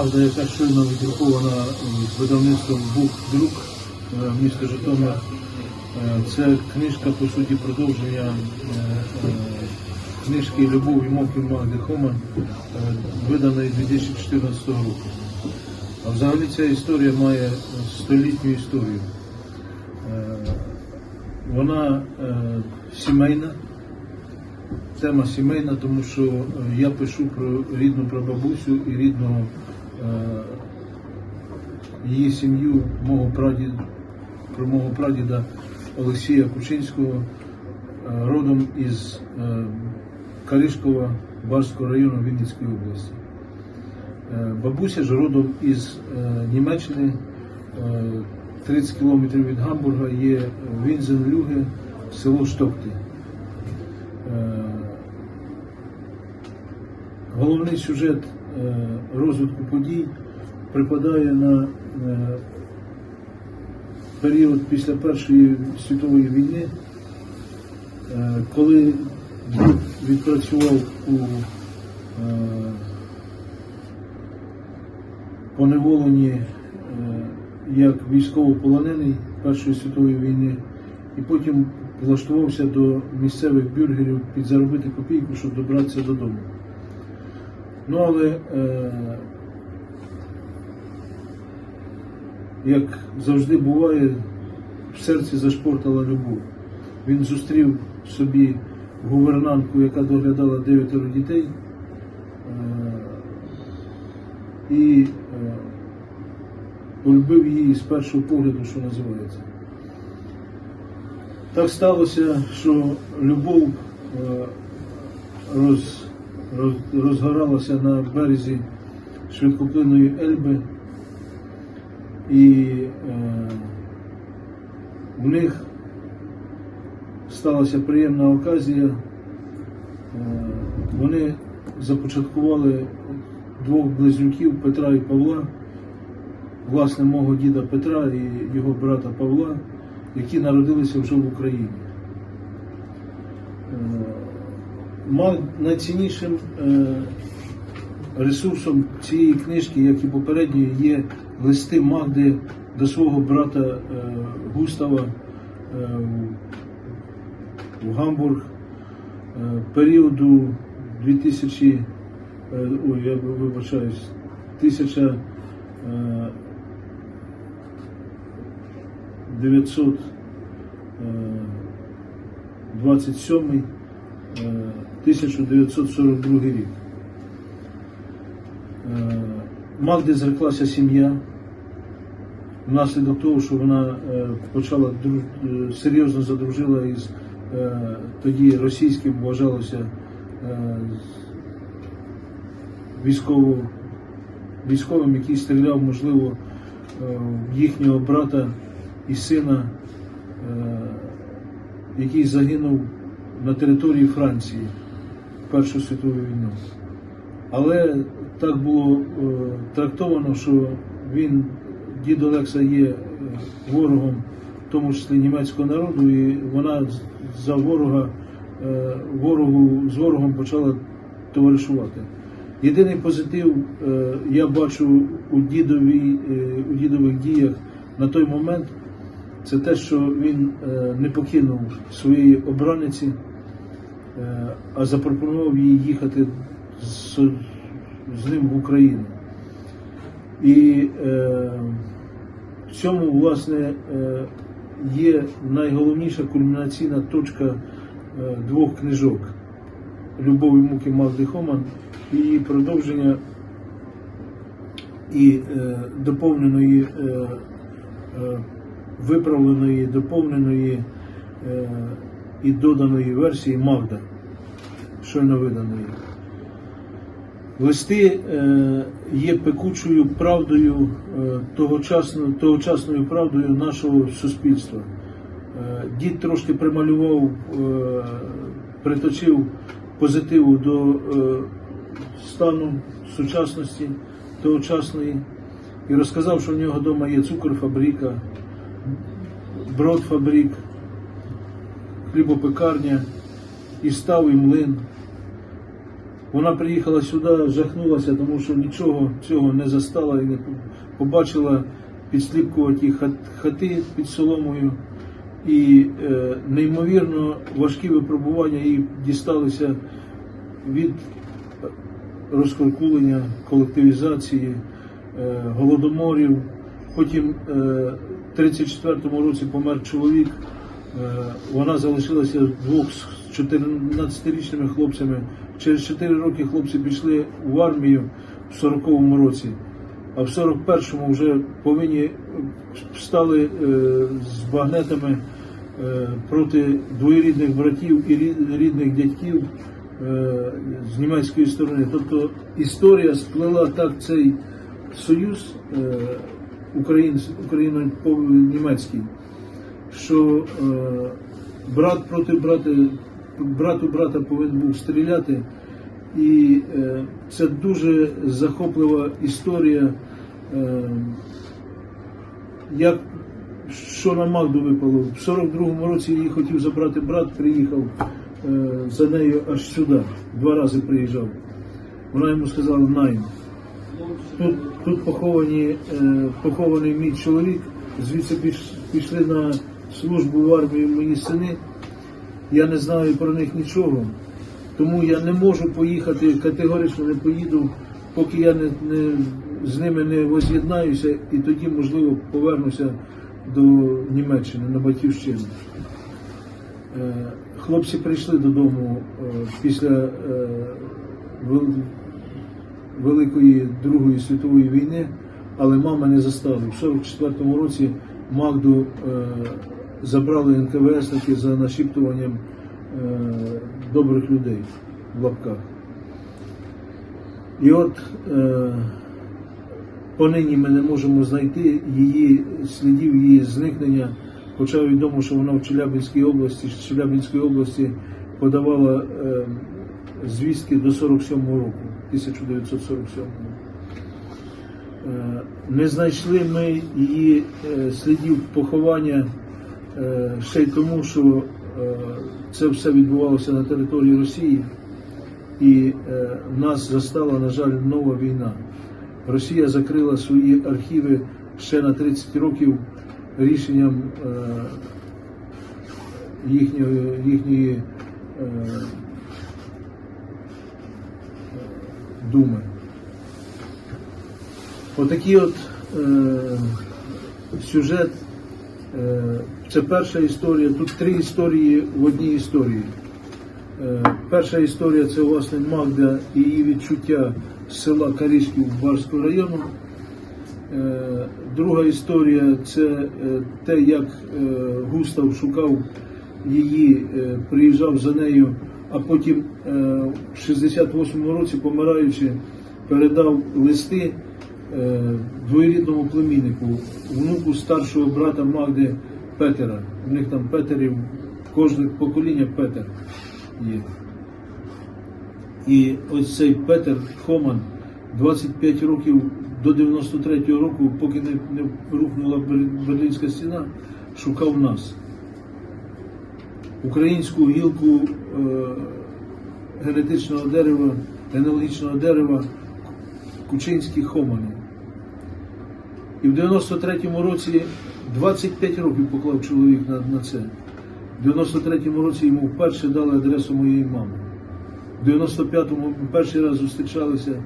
Магда, яка щойно віддрукована е, видавництвом Бук Друк е, міста Житомир. Е, Це книжка, по суті, продовження книжки Любов і мовки Магди Хоман, виданої 2014 року. А взагалі ця історія має столітню історію. Вона сімейна, тема сімейна, тому що я пишу про рідну прабабусю і рідного її сім'ю, мого прадіда, про мого прадіда Олексія Кучинського, е, родом із е, Каришкова Барського району Вінницької області. Е, Бабуся ж родом із е, Німеччини, е, 30 кілометрів від Гамбурга є Вінзен-Люге, село Штокти. Е, Головний сюжет е, розвитку подій припадає на е, період після Першої світової війни, е, коли відпрацював у е, поневоленні е, як військовополонений Першої світової війни, і потім влаштувався до місцевих бюргерів підзаробити копійку, щоб добратися додому. Ну але, е, як завжди буває, в серці зашпортала любов. Він зустрів собі гувернантку, яка доглядала дев'ятеро дітей. Е, і е, полюбив її з першого погляду, що називається. Так сталося, що любов е, роз, розгоралася на березі швидкоплинної Ельби, і е, в них сталася приємна оказія. Е, вони започаткували двох близнюків Петра і Павла, власне, мого діда Петра і його брата Павла, які народилися вже в Україні. Найціннішим е, ресурсом цієї книжки, як і попередньої, є листи Магди до свого брата е, Густава е, в Гамбург періоду 2000, е, ой, я вибачаюсь, 1000 е, 927 е, 1942 рік. Е, Магди зреклася сім'я внаслідок того, що вона е, почала е, серйозно задружила із тоді російським вважалося військово, військовим, який стріляв, можливо, в їхнього брата і сина, який загинув на території Франції Першу світову війну. Але так було е, трактовано, що він, дід Олекса, є е, ворогом, в тому числі німецького народу, і вона за ворога, е, ворогу з ворогом почала товаришувати. Єдиний позитив я бачу у дідовій, е, у дідових діях на той момент, це те, що він не покинув своєї обраниці, а запропонував їй їхати з, з ним в Україну. І е, в цьому, власне, е, є найголовніша кульмінаційна точка е, двох книжок Любов і муки Магди Хоман і її продовження і е, доповненої, е, е, виправленої, доповненої е, і доданої версії Магда, щойно виданої. Листи е, є пекучою правдою, е, тогочасно, тогочасною правдою нашого суспільства. Е, дід трошки прималював, приточив позитиву до стану сучасності тогочасної і розказав, що в нього вдома є цукорфабрика, бродфабрик, хлібопекарня, і став і млин. Вона приїхала сюди, жахнулася, тому що нічого цього не застала і не побачила підсліпкуваті хати під соломою. І е, неймовірно важкі випробування їй дісталися від розкуркулення, колективізації, е, голодоморів. Потім е, в 34-му році помер чоловік. Е, Вона залишилася вдвох з 14-річними хлопцями. Через 4 роки хлопці пішли в армію в 40-му році, а в 41-му вже повинні е, стали е, з багнетами проти двоюрідних братів і рідних дядьків з німецької сторони. Тобто історія сплела так цей союз україно-німецький, що е, брат проти брата, брат у брата повинен був стріляти. І е, це дуже захоплива історія, е, як що на Магду випало. В 42-му році її хотів забрати брат, приїхав е, за нею аж сюди. Два рази приїжджав. Вона йому сказала найм. Тут, тут поховані, е, похований мій чоловік, звідси піш- пішли на службу в армію мої сини. Я не знаю про них нічого, тому я не можу поїхати, категорично не поїду, поки я не, не, з ними не воз'єднаюся і тоді, можливо, повернуся до Німеччини на батьківщину. Е, Хлопці прийшли додому е, після е, Великої Другої світової війни, але мама не застала. В 44-му році Магду забрали НКВСники за нашіптуванням е, добрих людей в лапках. І от е, понині ми не можемо знайти її слідів, її зникнення, хоча відомо, що вона в Челябинській області, з Челябинської області подавала е, звістки до 47-го року, 1947 Е, Не знайшли ми її слідів поховання ще й тому, що е, це все відбувалося на території Росії, і е, нас застала, на жаль, нова війна. Росія закрила свої архіви ще на 30 років рішенням е, їхньої, їхньої е, думи. Отакий от е, сюжет. Е, це перша історія. Тут три історії в одній історії. Е, перша історія це власне Магда і її відчуття з села Каришків Барського району. Е, друга історія це те, як Густав шукав її, приїжджав за нею, а потім в 68-му році, помираючи, передав листи е, двоюрідному племіннику, внуку старшого брата Магди Петера. У них там Петерів, кожне покоління Петер є. І ось цей Петер Хоман 25 років до 93-го року, поки не, не рухнула Берлінська стіна, шукав нас. Українську гілку е, генетичного дерева, генеалогічного дерева Кучинські Хомани. І в 93-му році 25 років поклав чоловік на, на це. В 93-му році йому вперше дали адресу моєї мами. В 95-му ми перший раз зустрічалися,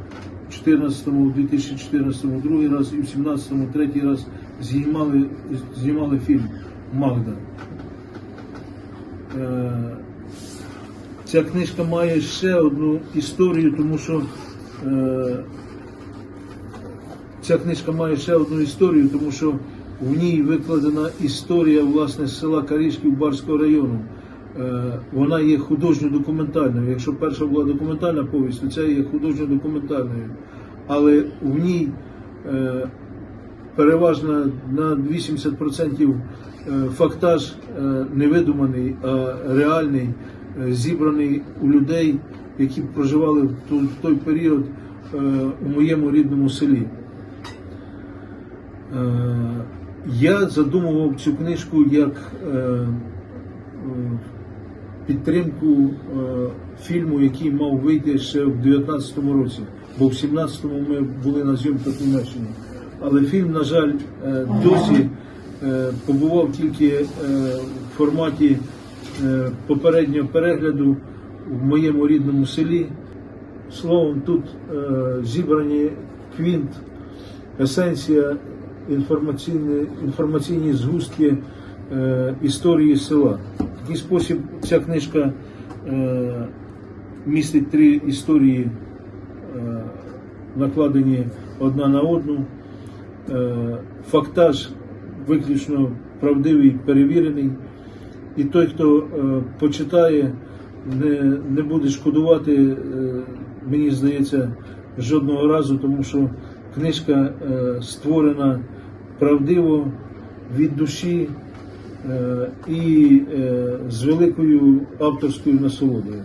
в 14-му, в 2014-му другий раз і в 17-му третій раз знімали, знімали фільм Магда. Е, Ця книжка має ще одну історію, тому що е, ця книжка має ще одну історію, тому що в ній викладена історія власне села Карішків Барського району. Е, Вона є художньо-документальною. Якщо перша була документальна повість, то ця є художньо-документальною. Але в ній е, переважно на 80% е, фактаж не видуманий, а реальний, зібраний у людей, які проживали в той період у моєму рідному селі. Е, Я задумував цю книжку як е, е, підтримку фільму, який мав вийти ще в 19-му році, бо в 17-му ми були на зйомках у Німеччині. Але фільм, на жаль, досі побував тільки в форматі попереднього перегляду в моєму рідному селі. Словом, тут зібрані квінт, есенція, інформаційні, інформаційні згустки е, історії села. В такий спосіб ця книжка е, містить три історії, е, накладені одна на одну. Е, фактаж виключно правдивий, перевірений. І той, хто е, почитає, не, не буде шкодувати, е, мені здається, жодного разу, тому що книжка е, створена правдиво від душі е, і е, з великою авторською насолодою.